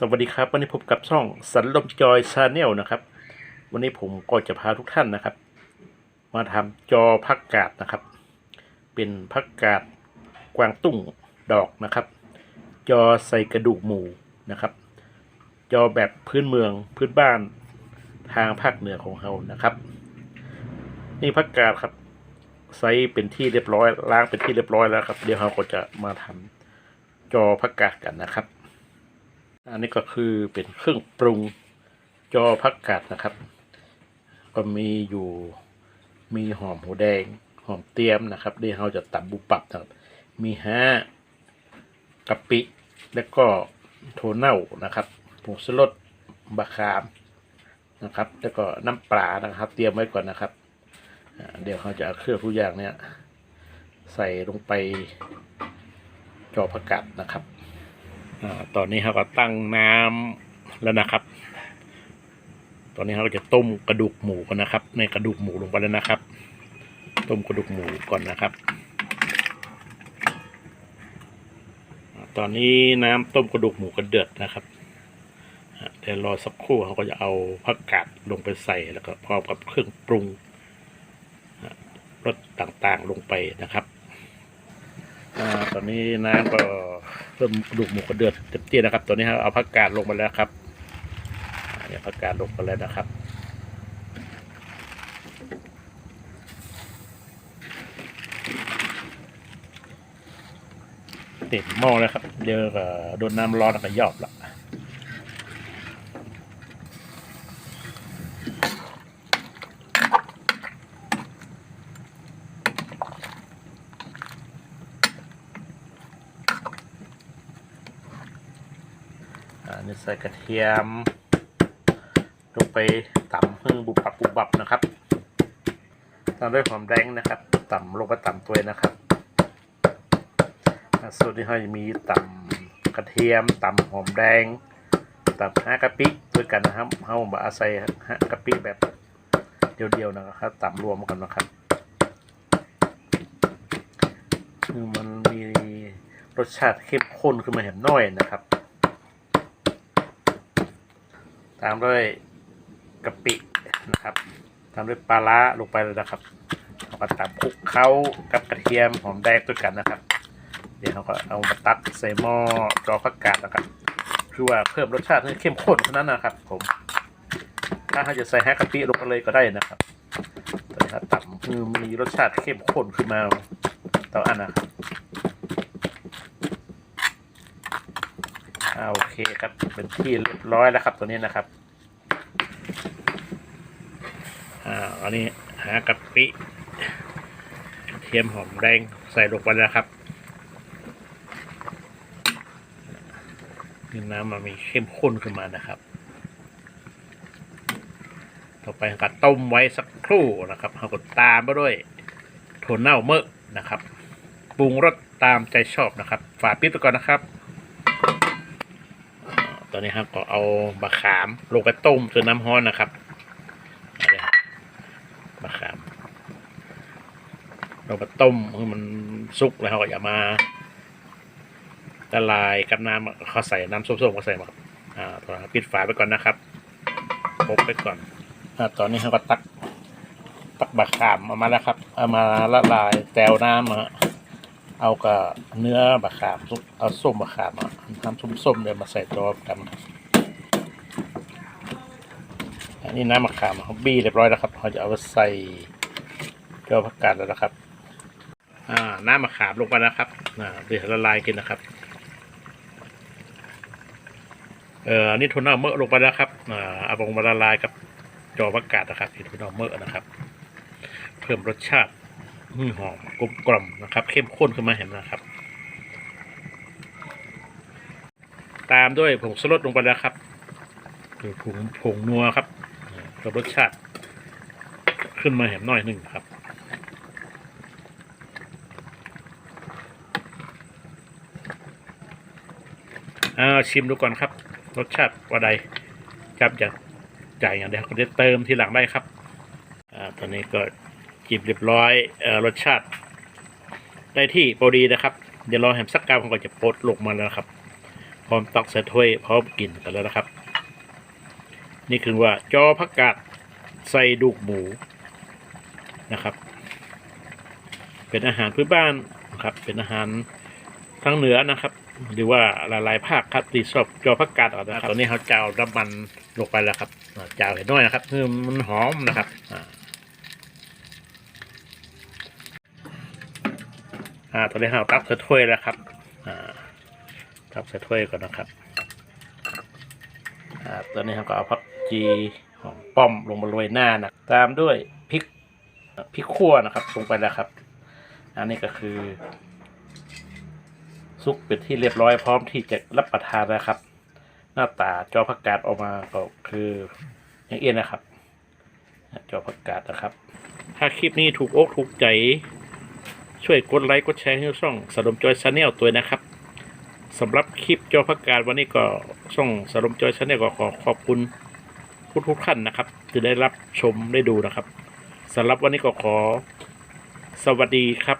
สวัสดีครับ วันนี้พบกับช่องสันลมจอยชาแนลนะครับ วันนี้ผมก็จะพาทุกท่านนะครับ มาทำจอพักกาดนะครับ เป็นพักกาดกวางตุ้งดอกนะครับ จอใส่กระดูกหมูนะครับ จอแบบพื้นเมืองพื้นบ้านทางภาคเหนือของเรานะครับ นี่พักกาดครับไซส์เป็นที่เรียบร้อยล้างเป็นที่เรียบร้อยแล้วครับ เดี๋ยวเราก็จะมาทำจอพักกาดกันนะครับ อันนี้ก็คือเป็นเครื่องปรุงจอพักกาดนะครับ ก็มีอยู่มีหอมหัวแดง หอมเตียมนะครับเดี๋ยวเราจะตับบุปับนะครับ มีฮะกะปิ แล้วก็โทนเน่านะครับผงชูรสบะขามนะครับ แล้วก็น้ำปลานะครับ เตรียมไว้ก่อนนะครับ เดี๋ยวเขาจะเอาเครื่องทุกอย่างเนี่ยใส่ลงไปจอผักกาดนะครับ ตอนนี้เขาก็ตั้งน้ำแล้วนะครับ ตอนนี้เขาจะต้มกระดูกหมูกันนะครับ ในกระดูกหมูลงไปแล้วนะครับ ต้มกระดูกหมูก่อนนะครับ ตอนนี้น้ำต้มกระดูกหมูก็เดือดนะครับอ่รอสักครู่เขาก็จะเอาผักกาดลงไปใส่แล้วก็พร้อมกับเครื่องปรุงรสต่างๆลงไปนะครับ ตอนนี้น้ำก็เริ่มกระดูกหมูก็เดือดเต็มที่นะครับ ตอนนี้ครับเอาผักกาดลงมาแล้วครับอ่าเนี่ยผักกาดลงไปแล้วนะครับเต็มหม้อแล้วครับเดี๋ยวโดนน้ำร้อนก็ยอบละ อ่านี่ใส่กระเทียมลงไปต่ำพึ่งบุบปับบุบบับนะครับตามด้วยหอมแดงนะครับ ต่ำลงไปต่ำตัวนะครับส่วนที่เขาจะมีตำกระเทียมตำหอมแดงตำฮะกะปิด้วยกันนะครับเขาบอาศัยฮะกะปิแบบเดียวๆนะครับตำรวมกันนะครับคือมันมีรสชาติเข้มข้นขึ้นมาเห็นน้อยนะครับ ตามด้วยกะปินะครับตามด้วยปลาร้าลงไปเลยนะครับแล้วก็ตำคลุกเคล้ากับกระเทียมหอมแดงด้วยกันนะครับ เดี๋ยวเราก็เอามาตักใส่หม้อจอผักกาดนะครับคือว่าเพิ่มรสชาติให้เข้มข้นเท่านั้นนะครับ ผม ถ้าเขาจะใส่แฮกกะปิลงไปเลยก็ได้นะครับแต่ถ้าต่ำคือมีรสชาติเข้มข้นขึ้นมาต่ออันนะครับ อ่าโอเคครับเป็นที่เรียบร้อยแล้วครับตัวนี้นะครับอ่าอันนี้หากะปิเทียมหอมแดงใส่ลงไปแล้วครับนี่น้ำมันมีเข้มข้นขึ้นมานะครับ ต่อไปก็ต้มไว้สักครู่นะครับเราก็ตามไปด้วยถั่วเน่าเมอนะครับ ปรุงรสตามใจชอบนะครับ ฝาปิดไปก่อนนะครับ ตอนนี้ครับก็เอาบะขามลงไปต้มจนน้ำร้อนนะครับบะขามลงไปต้มให้มันสุกแล้วก็อย่ามาละลายกับน้ำเขาใส่น้ำส้มๆก็ใส่มาครับอ่าตอนนี้ปิดฝาไปก่อนนะครับพบไปก่อนอ่าตอนนี้เขาก็ตักตักบะขามเอามาแล้วครับเอามาละลายแตวน้ำมาเอากับเนื้อบะขามซุปเอาส้มบะขามมา ทำส้มๆเดี๋ยวมาใส่ตัวกันอันนี้น้ำมะขามเขาบี้เรียบร้อยแล้วครับเขาจะเอาไปใส่เกลือผักกาดแล้วนะครับ อ่า น้ำมะขามลงไปนะครับอ่าเดี๋ยวละลายกินนะครับ เอ่ออันนี้ทุนเนอร์เมอร์ลงไปแล้วครับอ่าเอาลงมาละลายกับจอประกาศนะครับที่ทุนเนอร์เมอร์นะครับ เพิ่มรสชาติหืมหอมกลมกล่อมนะครับ เข้มข้นขึ้นมาเห็นนะครับ ตามด้วยผงชูรสลงไปแล้วครับหรือผงผงนัวครับเพิ่มรสชาติ ขึ้นมาเห็นหน่อยหนึ่งครับ อ่าชิมดูก่อนครับ รสชาติว่าใดจับจากจ่ายอย่างเดียวก็จะเติมทีหลังได้ครับ อ่าตอนนี้ก็จิบเรียบร้อยเอ่อรสชาติ ได้ที่พอดีนะครับ เดี๋ยวรอแฮมสักกรัมผมก็จะโพดลงมาแล้วครับ พร้อมตักใส่ถ้วยพร้อมกินกันแล้วนะครับ นี่คือว่าจอผักกาดใส่ดูกหมูนะครับ เป็นอาหารพื้นบ้านนะครับ เป็นอาหารทางเหนือนะครับ หรือว่าหลายๆภาคครับที่ชอบจอผักกาดออนนะครับตอนนี้เขาเจ้าน้ำมันลงไปแล้วครับเจ้าเห็นน้อยนะครับคือมันหอมนะครับอ่าอ่าตอนนี้เราตักใส่ถ้วยแล้วครับอ่า ตักใส่ถ้วยก่อนนะครับตอนนี้เราก็เอาผักจีของป้อมลงมาโรยหน้านะตามด้วยพริกพริกขั่วนะครับลงไปแล้วครับ อันนี้ก็คือ ซุกเป็นที่เรียบร้อยพร้อมที่จะรับประทานนะครับ หน้าตาจอผักกาดออกมาก็คืออย่างเอี้ยนนะครับ จอผักกาดนะครับ ถ้าคลิปนี้ถูกอกถูกใจ ช่วยกดไลค์กดแชร์ให้ช่องสะดมจอยชาแนลตัวนะครับ สำหรับคลิปจอพักกาดวันนี้ก็ช่องสะดมจอยชาแนลก็ขอขอบคุณทุกทุกท่านนะครับที่ได้รับชมได้ดูนะครับสำหรับวันนี้ก็ขอสวัสดีครับ